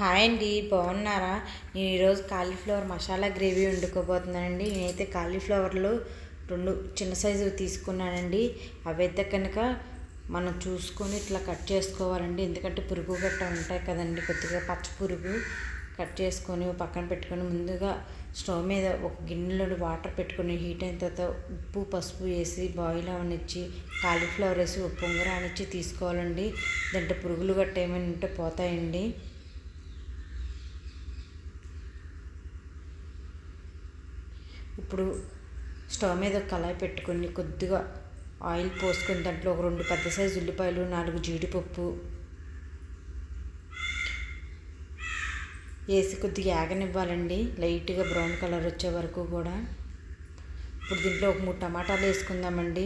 Hi అండి బాగున్నారా? నేను ఈరోజు కాలీఫ్లవర్ మసాలా గ్రేవీ వండుకోబోతున్నానండి. నేనైతే కాలీఫ్లవర్లు రెండు చిన్న సైజు తీసుకున్నానండి. అవి అయితే కనుక మనం చూసుకొని ఇట్లా కట్ చేసుకోవాలండి. ఎందుకంటే పురుగు గట్ట ఉంటాయి కదండి కొద్దిగా పచ్చ పురుగు కట్ చేసుకొని పక్కన పెట్టుకొని ముందుగా స్టవ్ మీద ఒక గిన్నెలో వాటర్ పెట్టుకొని హీట్ అయిన తర్వాత ఉప్పు పసుపు వేసి బాయిల్ అవనిచ్చి కాలీఫ్లవర్ వేసి ఉప్పు ఉంగరానిచ్చి తీసుకోవాలండి. దాంట్లో పురుగులు గట్ట ఏమైనా ఉంటే పోతాయండి. ఇప్పుడు స్టవ్ మీద కళాయి పెట్టుకొని కొద్దిగా ఆయిల్ పోసుకొని దాంట్లో ఒక రెండు పెద్ద సైజు ఉల్లిపాయలు నాలుగు జీడిపప్పు వేసి కొద్దిగా యాగనివ్వాలండి లైట్గా బ్రౌన్ కలర్ వచ్చే వరకు కూడా. ఇప్పుడు దీంట్లో ఒక మూడు టమాటాలు వేసుకుందామండి.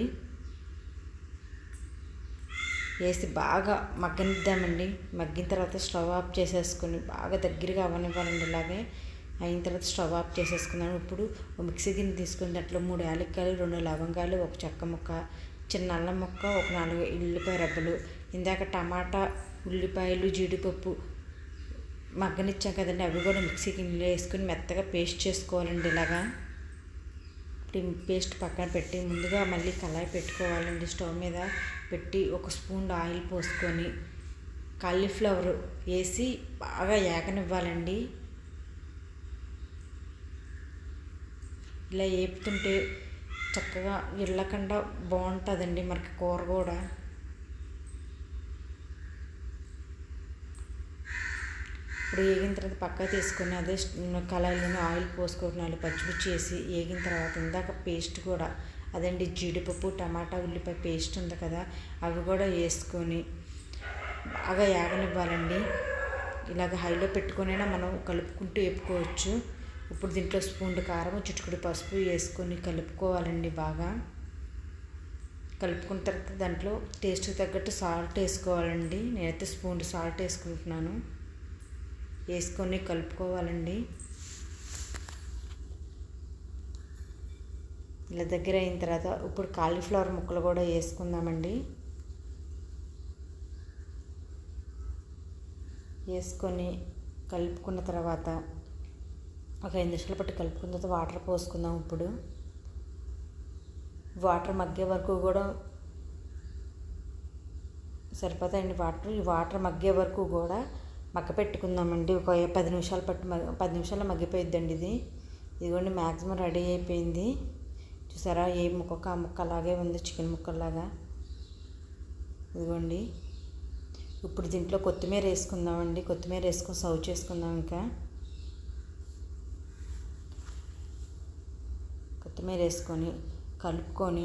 వేసి బాగా మగ్గనిద్దామండి. మగ్గిన తర్వాత స్టవ్ ఆఫ్ చేసేసుకొని బాగా దగ్గరగా అవ్వనివ్వాలండి ఇలాగే అయిన తర్వాత స్టవ్ ఆఫ్ చేసేసుకున్నాను. ఇప్పుడు మిక్సీ గిన్నె తీసుకుని దాంట్లో మూడు యాలక్కాయలు రెండు లవంగాలు ఒక చెక్క ముక్క చిన్న అల్లం ముక్క ఒక నాలుగు ఉల్లిపాయ రబ్బలు ఇందాక టమాటా ఉల్లిపాయలు జీడిపప్పు మగ్గనిచ్చాం కదండి. అవి కూడా మిక్సీ గిన్నెలో వేసుకుని మెత్తగా పేస్ట్ చేసుకోవాలండి ఇలాగా. పేస్ట్ పక్కన పెట్టి ముందుగా మళ్ళీ కళాయి పెట్టుకోవాలండి స్టవ్ మీద. పెట్టి ఒక స్పూన్ ఆయిల్ పోసుకొని కాలీఫ్లవర్ వేసి బాగా ఏకనివ్వాలండి ఇలా వేపుతుంటే చక్కగా వెళ్ళకుండా బాగుంటుందండి మనకి కూర కూడా. ఇప్పుడు వేగిన తర్వాత పక్క తీసుకొని అదే కళాయిలోనే ఆయిల్ పోసుకొని నాలుగు పచ్చిమిర్చి వేసి వేగిన తర్వాత ఇందాక పేస్ట్ కూడా అదండి జీడిపప్పు టమాటా ఉల్లిపాయ పేస్ట్ ఉంది కదా అవి కూడా వేసుకొని బాగా యాగనివ్వాలండి ఇలాగ హైలో పెట్టుకునైనా మనం కలుపుకుంటూ వేపుకోవచ్చు ఇప్పుడు దీంట్లో స్పూన్ కారం చిటుకుడు పసుపు వేసుకొని కలుపుకోవాలండి బాగా. కలుపుకున్న తర్వాత దాంట్లో టేస్ట్ తగ్గట్టు సాల్ట్ వేసుకోవాలండి. నేనైతే స్పూన్ సాల్ట్ వేసుకుంటున్నాను. వేసుకొని కలుపుకోవాలండి. ఇలా దగ్గర అయిన తర్వాత ఇప్పుడు కాలీఫ్లవర్ ముక్కలు కూడా వేసుకుందామండి. వేసుకొని కలుపుకున్న తర్వాత ఒక ఐదు నిమిషాలు పట్టు కలుపుకున్న తర్వాత వాటర్ పోసుకుందాం ఇప్పుడు. వాటర్ మగ్గే వరకు కూడా సరిపోతాయండి వాటర్. ఈ వాటర్ మగ్గే వరకు కూడా మగ్గ పెట్టుకుందామండి. ఒక పది నిమిషాలు పట్టు పది నిమిషాల్లో మగ్గిపోయిద్దండి ఇది. ఇదిగోండి మ్యాక్సిమం రెడీ అయిపోయింది. చూసారా ఏ ముక్క ఆ ముక్క అలాగే ఉంది చికెన్ ముక్కలాగా ఇదిగోండి. ఇప్పుడు దీంట్లో కొత్తిమీర వేసుకుందామండి. కొత్తిమీర వేసుకొని సర్వ్ చేసుకుందాం ఇంకా. కొత్తిమీర వేసుకొని కలుపుకొని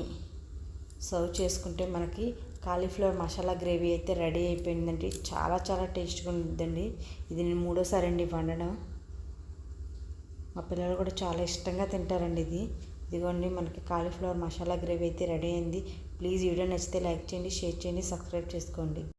సర్వ్ చేసుకుంటే మనకి కాలీఫ్లవర్ మసాలా గ్రేవీ అయితే రెడీ అయిపోయిందండి. చాలా చాలా టేస్ట్గా ఉంటుందండి ఇది నేను మూడోసారి అండి వండడం మా పిల్లలు కూడా చాలా ఇష్టంగా తింటారండి ఇది. ఇదిగోండి మనకి కాలీఫ్లవర్ మసాలా గ్రేవీ అయితే రెడీ అయింది. ప్లీజ్ వీడియో నచ్చితే లైక్ చేయండి షేర్ చేయండి సబ్స్క్రైబ్ చేసుకోండి.